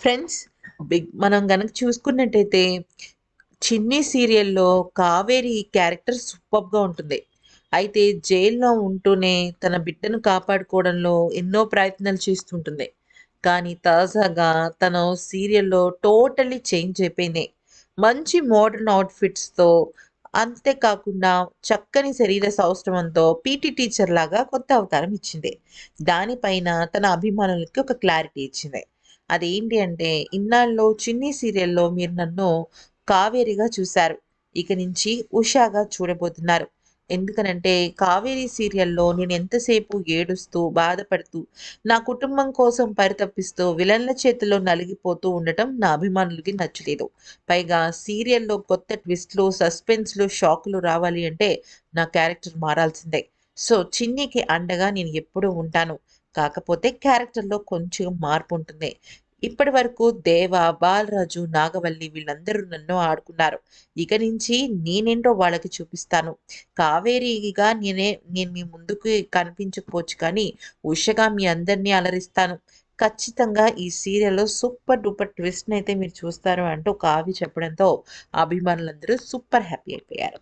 Friends big మనం గనక చూసుకున్నట్టయితే చిన్ని సీరియల్లో కావేరి క్యారెక్టర్ సూపర్గా ఉంటుంది. అయితే జైల్లో ఉంటూనే తన బిడ్డను కాపాడుకోవడంలో ఎన్నో ప్రయత్నాలు చేస్తుంటుంది. కానీ తాజాగా తన సీరియల్లో టోటల్లీ చేంజ్ అయిపోయింది. మంచి మోడర్న్ అవుట్ఫిట్స్తో అంతేకాకుండా చక్కని శరీర సౌష్ఠవంతో పీటీ టీచర్ లాగా కొత్త అవతారం ఇచ్చింది. దానిపైన తన అభిమానులకి ఒక క్లారిటీ ఇచ్చింది. అదేంటి అంటే ఇన్నాళ్ళు చిన్ని సీరియల్లో మీరు నన్ను కావేరిగా చూశారు. ఇక నుంచి ఉషాగా చూడబోతున్నారు. ఎందుకనంటే కావేరీ సీరియల్లో నేను ఎంతసేపు ఏడుస్తూ బాధపడుతూ నా కుటుంబం కోసం పరితపిస్తూ విలన్ల చేతిలో నలిగిపోతూ ఉండటం నా అభిమానులకి నచ్చలేదు. పైగా సీరియల్లో కొత్త ట్విస్ట్లు సస్పెన్స్లు షాకులు రావాలి అంటే నా క్యారెక్టర్ మారాల్సిందే. సో చిన్నికి అండగా నేను ఎప్పుడూ ఉంటాను. కాకపోతే క్యారెక్టర్లో కొంచెం మార్పు ఉంటుంది ఇప్పటి వరకు దేవ బాలరాజు నాగవల్లి వీళ్ళందరూ నన్ను ఆడుకున్నారు. ఇక నుంచి నేనేంటో వాళ్ళకి చూపిస్తాను. కావేరిగా నేనే నేను మీ ముందుకు కనిపించకపోవచ్చు కానీ ఉషగా మీ అందరినీ అలరిస్తాను. ఖచ్చితంగా ఈ సీరియల్లో సూపర్ డూపర్ ట్విస్ట్ని అయితే మీరు చూస్తారు అంటూ కావి చెప్పడంతో అభిమానులందరూ సూపర్ హ్యాపీ అయిపోయారు.